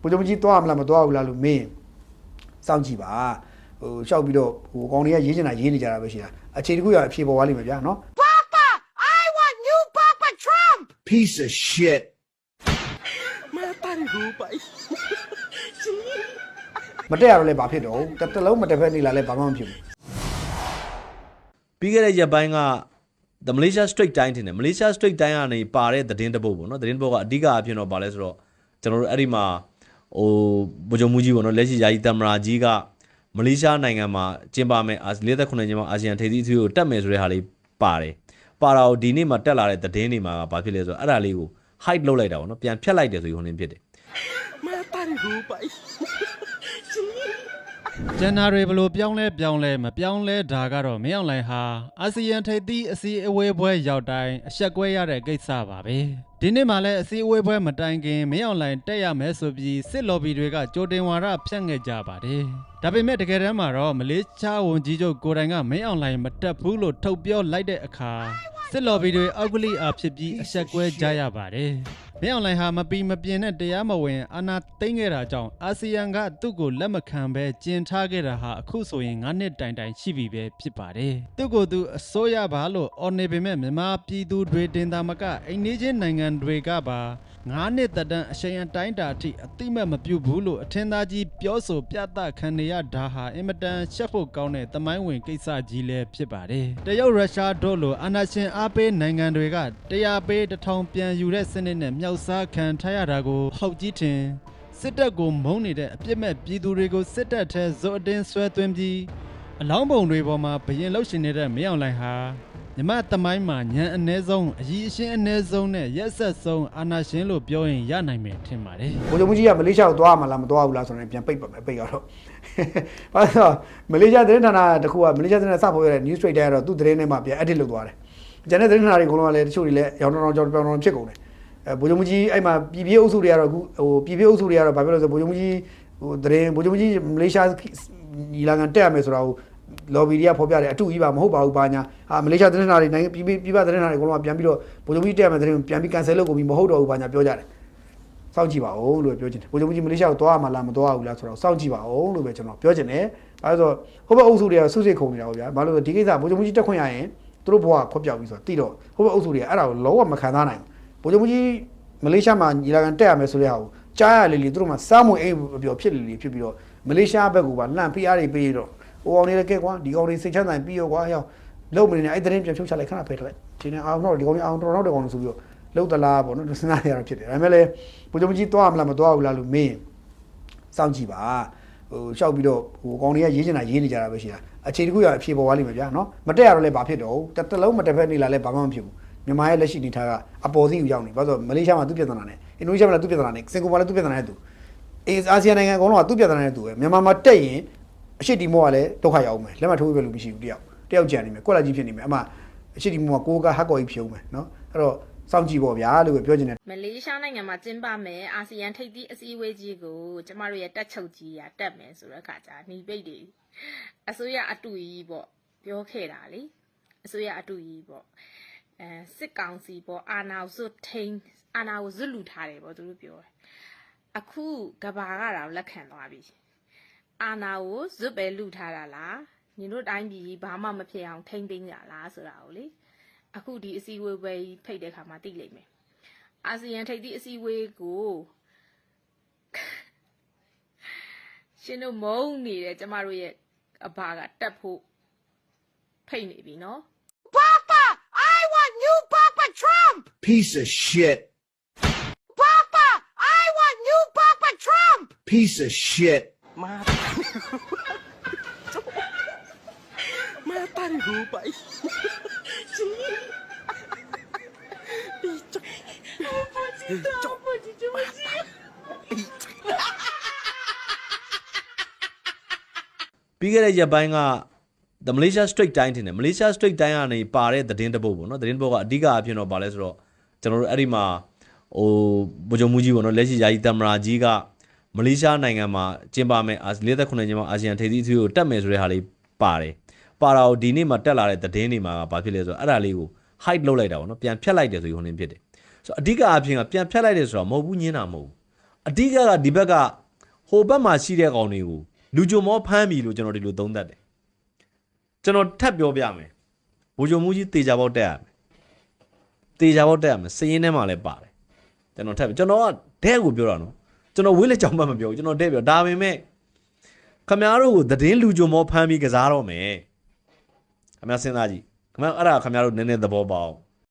ဗိုလ်ချုပ်ကြီးသွားမလားမသွားဘူးလားလို့မေးရင်စောင့်ကြည့်ပါဟိုရှောက်ပြီးတော့ဟိုကောင်တွေကရေးချင်တာရေးနေကြတာပဲရှိတာအခြေတစ်ခုရအဖြေပေါ်သွားလိမ့်မယ်ဗျာနော် Papa, I want new Papa Trump. piece of shit. မတက်ရတော့လည်းဘာဖြစ်တော့တစ်တစ်လုံးမတက်ဖက်နေလာလည်းဘာမှမဖြစ်ဘူးပြီးခဲ့တဲ့ရက်ပိုင်းက the Malaysia Straight Time တင်တယ် Malaysia Straight Time ကနေပါတဲ့သတင်းတစ်ပုဒ်ပေါ့နော်သတင်းတစ်ပုဒ်ကအဓိကအဖြစ်တော့ပါလဲဆိုတော့ကျွန်တော်တို့အဲ့ဒီမှာ ဟိုဗိုလ်ချုပ်မှုကြီးပေါ့နော်လက်ရှိယာယီသမ္မတကြီးကမလေးရှားနိုင်ငံမှာကျင်းပမဲ့အာ48ညမှာအာဆီယံထိပ်သီးအစည်းအဝေးကိုတက်မယ်ဆိုတဲ့ဟာလေးပါတယ်ပါတာကိုဒီနေ့မှာတက်လာတဲ့သတင်းတွေမှာကဘာဖြစ်လဲဆိုတော့အဲ့ဒါလေးကို hide လုပ်လိုက်တာပေါ့နော်ပြန်ဖြတ်လိုက်တယ်ဆိုပြီးဟိုနေဖြစ်တယ်ကျ န်နာတွေဘလို့ပြောင်းလဲပြောင်းလဲမပြောင်းလဲဒါကတော့မင်းအောင်လှိုင်ဟာအာဆီယံထိပ်သီးအစည်းအဝေးပွဲရောက်တိုင်းအဆက်ကွဲရတဲ့ကိစ္စပါပဲဒီနေ့မှလည်းအစည်းအဝေးပွဲမတိုင်ခင်မင်းအောင်လှိုင်တက်ရမယ်ဆိုပြီးစစ်လော်ဘီတွေကကြိုတင်ဝါဒဖြန့်ခဲ့ကြပါတယ်ဒါပေမဲ့တကယ်တမ်းမှာတော့မလေးရှားဝန်ကြီးချုပ်ကိုယ်တိုင်ကမင်းအောင်လှိုင်မတက်ဘူးလို့ထုတ်ပြောလိုက်တဲ့အခါစစ်လော်ဘီတွေအောက်ကလိအားဖြစ်ပြီးအဆက်ကွဲကြရပါတယ် မင်းအောင်လှိုင်ဟာမပီမပြင်းတဲ့တရားမဝင်အာဏာသိမ်းခဲ့တာကြောင့်အာဆီယံကသူ့ကိုလက်မခံဘဲကျင်ထားခဲ့တာဟာအခုဆိုရင်9နှစ်တိုင်တိုင်ရှိပြီပဲဖြစ်ပါတယ်။သူ့ကိုယ်သူအစိုးရပါလို့အော်နေပေမဲ့မြန်မာပြည်သူတွေတင်တာမကအိမ်နီးချင်းနိုင်ငံတွေကပါ9နှစ်သက်တမ်းအချိန်အတိုင်းတာအထိအတိမတ်မပြုတ်ဘူးလို့အထင်သာကြီးပြောဆိုပြသခံနေရတာဟာအင်မတန်ရှက်ဖို့ကောင်းတဲ့သမိုင်းဝင်ကိစ္စကြီးလည်းဖြစ်ပါတယ်။တရုတ်ရုရှားတို့လိုအာဏာရှင်အားပေးနိုင်ငံတွေကတရားပေးတစ်ထောင်ပြန်ယူတဲ့စနစ်နဲ့မြောက်စားခံထားရတာကိုဟောက်ကြီးထင်စစ်တပ်ကိုမုန်းနေတဲ့အပြစ်မဲ့ပြည်သူတွေကိုစစ်တပ်ထဲဇိုအတင်းဆွဲသွင်းပြီးအလောင်းပုံတွေပေါ်မှာဘရင်လှုပ်ရှင်နေတဲ့မင်းအောင်လှိုင်ဟာမြမတမိုင်းမှာညံအ ਨੇ ဆုံးအကြီးအရှင်းအ ਨੇ ဆုံးနဲ့ရက်ဆက်ဆုံးအာဏာရှင်လို့ပြောရင်ရနိုင်မယ်ထင်ပါတယ်ဗိုလ်ချုပ်ကြီးကမလေးရှားကိုသွားမှာလားမသွားဘူးလားဆိုတော့ပြန်ပိတ်ပါမယ်ပိတ်ရတော့ဘာလို့လဲဆိုတော့မလေးရှားသတင်းဌာနတစ်ခုကမလေးရှားသတင်းစဖို့ရတဲ့ news trader ကတော့သူ့သတင်းထဲမှာပြန် edit လုပ်သွားတယ်ကျန်တဲ့သတင်းဌာနတွေအကုန်လုံးကလည်းတချို့တွေလည်းရောင်းတောင်းကြောင်ပြောင်းတောင်းဖြစ်ကုန်တယ် အဲဗိုလ်ချုပ်ကြီးအဲ့မှာပြည်ပြည့်အုပ်စုတွေကတော့အခုဟိုပြည်ပြည့်အုပ်စုတွေကတော့ဘာဖြစ်လို့လဲဆိုဗိုလ်ချုပ်ကြီးဟိုသတင်းဗိုလ်ချုပ်ကြီးမလေးရှားညီလာခံတက်ရမယ်ဆိုတာကို lobby တွေကဖော်ပြတယ်အတူကြီးပါမဟုတ်ပါဘူးဘာညာဟာမလေးရှားသတင်းဌာနတွေနိုင်ငံပြည်ပြည်ပသတင်းဌာနတွေအကုန်လုံးကပြန်ပြီးတော့ဗိုလ်ချုပ်ကြီးတက်ရမယ်သတင်းကိုပြန်ပြီး cancel လုပ်ကုန်ပြီးမဟုတ်တော့ဘူးဘာညာပြောကြတယ်စောင့်ကြည့်ပါဦးလို့ပြောချင်တယ်ဗိုလ်ချုပ်ကြီးမလေးရှားကိုသွားရမှာလားမသွားဘူးလားဆိုတော့စောင့်ကြည့်ပါဦးလို့ပဲကျွန်တော်ပြောချင်တယ်အဲဒါဆိုဟိုဘက်အုပ်စုတွေကဆုစိတ်ခုံနေတာပေါ့ဗျာဘာလို့လဲဆိုဒီကိစ္စဗိုလ်ချုပ်ကြီးတက်ခွင့်ရရင်သူတို့ဘဝခွက်ပြောက်ပြီးဆိုတော့တိတော့ဟိုဘက်အုပ်စုတွေကအဲ့ဒါကိုလုံးဝမခံစားနိုင်ဘူး ဗိုလ်ချုပ်ကြီးမလေးရှားမှာညီလာခံတက်ရမယ်ဆိုတဲ့ဟာကိုကြားရလေလေသူတို့မှစားမွေအိမ်ပြောဖြစ်လေလေဖြစ်ပြီးတော့မလေးရှားဘက်ကူပါလှန့်ဖိအားတွေပေးတော့ဟိုအောင်နေလည်းကဲကွာဒီကောင်တွေစိတ်ချမ်းသာပြီးရောကွာဟဲ့လုံးမနေနဲ့အဲ့တဲ့ရင်ပြန်ဖြုတ်ချလိုက်ခဏဖယ်ထလိုက်ဒီနေ့အောင်တော့ဒီကောင်တွေအောင်တော်တော့တဲ့ကောင်တွေဆိုပြီးတော့လောက်တလားပေါ့နော်စဉ်းစားရတာဖြစ်တယ်ဒါပေမဲ့လည်းဗိုလ်ချုပ်ကြီးသွားမလားမသွားဘူးလားလို့မေးရင်စောင့်ကြည့်ပါဟိုရှောက်ပြီးတော့ဟိုကောင်တွေကရေးချင်တာရေးနေကြတာပဲရှိတာအခြေတစ်ခုရအဖြေပေါ်သွားလိမ့်မယ်ဗျာနော်မတက်ရတော့လည်းဘာဖြစ်တော့တစ်တစ်လုံးမတက်ဖက်နေလာလည်းဘာမှမဖြစ်ဘူး မြန်မာရဲ့လက်ရှိအနေထားကအပေါ်စီးကိုရောက်နေဘာလို့ဆိုမလေးရှားမှာသူ့ပြဿနာနဲ့အင်ဒိုနီးရှားမှာလည်းသူ့ပြဿနာနဲ့စင်ကာပူမှာလည်းသူ့ပြဿနာနဲ့သူအေးအာဆီယံနိုင်ငံအကုန်လုံးကသူ့ပြဿနာနဲ့သူပဲမြန်မာမှာတက်ရင်အရှိတီမောကလည်းဒုက္ခရောက်မယ်လက်မထိုးပြလို့မရှိဘူးတယောက်တယောက်ကြံနေမယ်ကွက်လာကြီးဖြစ်နေမယ်အမှအရှိတီမောကကိုကဟက်ကော်ကြီးဖြုံးမယ်နော်အဲ့တော့စောင့်ကြည့်ပေါ့ဗျာလို့ပဲပြောချင်တယ်မလေးရှားနိုင်ငံမှာကျင်းပမယ်အာဆီယံထိပ်သီးအစည်းအဝေးကြီးကိုကျမတို့ရဲ့တက်ချုပ်ကြီးကတက်မယ်ဆိုတဲ့ခါကျหนีပိတ်တွေအစိုးရအတူကြီးပေါ့ပြောခဲ့တာလေအစိုးရအတူကြီးပေါ့ အဲစစ်ကောင်စီပေါ့အာနာကိုဇွတ်ထိန်အာနာကိုဇွတ်လူထားတယ်ပေါ့သူတို့ပြောတယ်အခုကဘာကတော့လက်ခံသွားပြီအာနာကိုဇွတ်ပဲလူထားတာလားညီတို့တိုင်းပြည်ဘာမှမဖြစ်အောင်ထိမ့်သိမ်းကြလားဆိုတာကိုလေအခုဒီအစည်းအဝေးပဲဖိတ်တဲ့ခါမှာသိလိမ့်မယ်အာဆီယံထိပ်သီးအစည်းအဝေးကိုရှင်တို့မုန်းနေတဲ့ကျမတို့ရဲ့အဘာကတက်ဖို့ဖိတ်နေပြီနော် Trump. Piece of shit. Papa, I want new Papa Trump. Piece of shit. ပြီးခဲ့တဲ့ရက်ပိုင်းက the Malaysia Straight Time တင်တယ် Malaysia Straight Time ကနေပါတဲ့သတင်းတစ်ပုဒ်ပေါ့နော်သတင်းတစ်ပုဒ်ကအဓိကအဖြစ်တော့ပါလဲဆိုတော့ကျွန်တော်တို့အဲ့ဒီမှာဟိုဗိုလ်ချုပ်မှုကြီးပေါ့နော်လက်ရှိယာယီသမ္မတကြီးကမလေးရှားနိုင်ငံမှာကျင်းပမဲ့အာ48ညမှာအာဆီယံထိပ်သီးအစည်းအဝေးကိုတက်မယ်ဆိုတဲ့ဟာလေးပါတယ်ပါတာကိုဒီနေ့မှာတက်လာတဲ့သတင်းတွေမှာကဘာဖြစ်လဲဆိုတော့အဲ့ဒါလေးကို hide လုပ်လိုက်တာပေါ့နော်ပြန်ဖြတ်လိုက်တယ်ဆိုပြီးဟိုနေဖြစ်တယ်ဆိုတော့အဓိကအဖြစ်ကပြန်ဖြတ်လိုက်တယ်ဆိုတော့မဟုတ်ဘူးညင်းတာမဟုတ်ဘူးအတိကကဒီဘက်ကဟိုဘက်မှာရှိတဲ့ကောင်တွေကိုလူကြုံမောဖမ်းပြီလို့ကျွန်တော်ဒီလိုသုံးသပ်တယ် ကျွန်တော်ထပ်ပြောပြမယ်ဘူကြုံမှုကြီးတေချာပေါက်တက်ရမယ်တေချာပေါက်တက်ရမယ်စည်ရင်းထဲမှာလည်းပါတယ်ကျွန်တော်ထပ်ကျွန်တော်ကတဲ့ကိုပြောတာနော်ကျွန်တော်ဝေးလက်ကြောင်မှမပြောဘူးကျွန်တော်တဲ့ပြောဒါပေမဲ့ခမားတို့ကိုသတင်းလူကြုံမောဖမ်းပြီးကစားတော့မယ်ခမားစဉ်းစားကြည့်ခမားအဲ့ဒါခမားတို့နည်းနည်းသဘောပေါက်